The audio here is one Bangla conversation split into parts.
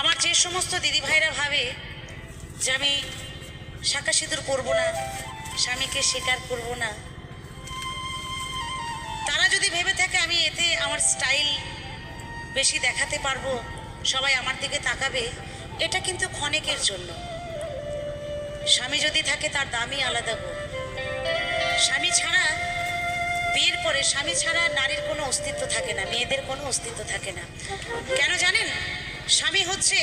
আমার যে সমস্ত দিদি ভাইরা ভাবে যে আমি শাঁখা সিঁদুর পরবো না, স্বামীকে স্বীকার করব না, তারা যদি ভেবে থাকে আমি এতে আমার স্টাইল বেশি দেখাতে পারব, সবাই আমার দিকে তাকাবে, এটা কিন্তু ক্ষণেকের জন্য। স্বামী যদি থাকে তার দামই আলাদা গো স্বামী ছাড়া বিয়ের পরে, স্বামী ছাড়া নারীর কোনো অস্তিত্ব থাকে না, মেয়েদের কোনো অস্তিত্ব থাকে না। স্বামী হচ্ছে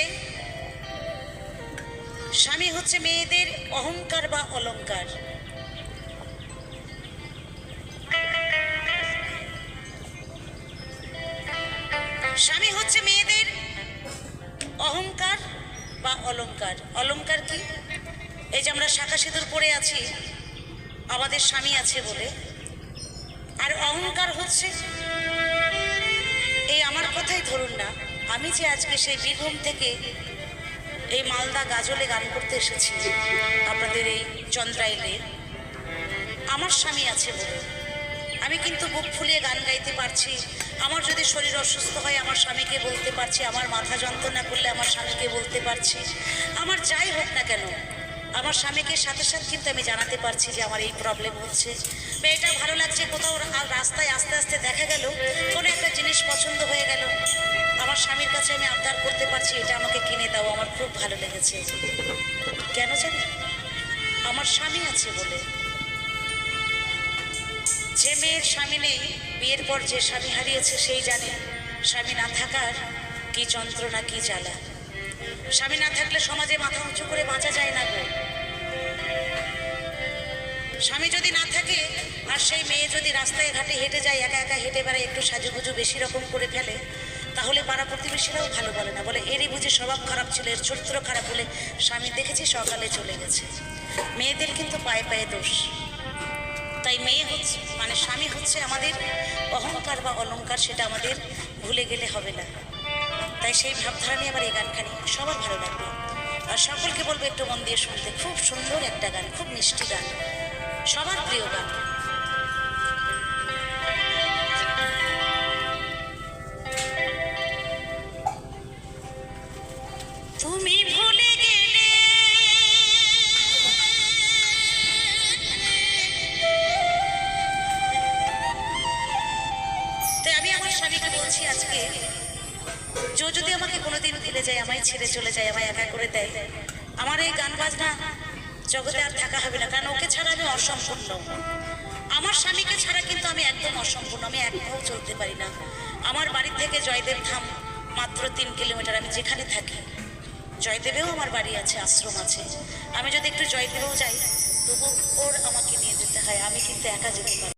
স্বামী হচ্ছে মেয়েদের অহংকার বা অলংকার স্বামী হচ্ছে মেয়েদের অহংকার বা অলংকার অলংকার কি? এই যে আমরা শাখা সিঁদুর পরে আছি, আমাদের স্বামী আছে বলে। আর অহংকার হচ্ছে, এই আমার কথাই ধরুন না। আমি যে আজকে সেই বীরভূম থেকে এই মালদা গাজলে গান করতে এসেছি, আপনাদের এই চন্দ্রাইলে, আমার স্বামী আছে বলে। আমি কিন্তু বুক ফুলিয়ে গান গাইতে পারছি, আমার যদি শরীর অসুস্থ হয়, আমার স্বামীকে বলতে পারছি, আমার মাথা যন্ত্রণা করলে আমার স্বামীকে বলতে পারছি। আমার যাই হোক না কেন, আমার স্বামীকে সাথে সাথে কিন্তু আমি জানাতে পারছি যে আমার এই প্রবলেম হচ্ছে। মেয়েটা ভালো লাগছে, কোথাও রাস্তায় আস্তে আস্তে দেখা গেল, কোনো একটা জিনিস পছন্দ হয়ে গেল। কাছে আমি আবদার করতে পারছি, এটা আমাকে কিনে দাও, আমার খুব ভালো লেগেছে। কেন জানি? আমার স্বামী আছে বলে। যে মেয়ের স্বামী নেই, বিয়ের পর যে স্বামী হারিয়েছে সেই জানে স্বামী না থাকার কি যন্ত্রণা, কি জ্বালা। স্বামী না থাকলে সমাজে মাথা উঁচু করে বাঁচা যায় না গো। স্বামী যদি না থাকে, আর সেই মেয়ে যদি রাস্তায় ঘাটে হেঁটে যায়, একা একা হেঁটে বেড়ায়, একটু সাজুগুজু বেশি রকম করে ফেলে তাহলে পাড়া প্রতিবেশীরাও ভালো বলে না। বলে, এরই বুঝি স্বভাব খারাপ ছিল, এর চরিত্র খারাপ বলে স্বামী দেখেছি সকালে চলে গেছে। মেয়েদের কিন্তু পায়ে পায়ে দোষ। তাই মেয়ে হচ্ছে মানে স্বামী হচ্ছে আমাদের অহংকার বা অলংকার, সেটা আমাদের ভুলে গেলে হবে না। তাই সেই ভাবধারা নিয়ে আমার এই গানখানি সবার ভালো লাগবে। আর সকলকে বলব একটু মন দিয়ে শুনতে। খুব সুন্দর একটা গান, খুব মিষ্টি গান। সবার প্রিয় গান। বলছি আজকে যে যদি আমাকে কোনোদিন ভুলে যায়, আমায় ছেড়ে চলে যায়, আমায় একা করে দেয়, আমার এই গান বাজনা জগতে আর থাকা হবে না, কারণ ওকে ছাড়া আমি অসম্পূর্ণ। আমার স্বামীকে ছাড়া কিন্তু আমি একদম অসম্পূর্ণ, আমি এক পাও চলতে পারি না। আমার বাড়ি থেকে জয়দেব ধাম মাত্র তিন কিলোমিটার, আমি যেখানে থাকি, জয়দেবেও আমার বাড়ি আছে, আশ্রম আছে। আমি যদি একটু জয়দেবেও যাই, তবু ওর আমাকে নিয়ে যেতে হয়, আমি কিন্তু একা যেতে পারি।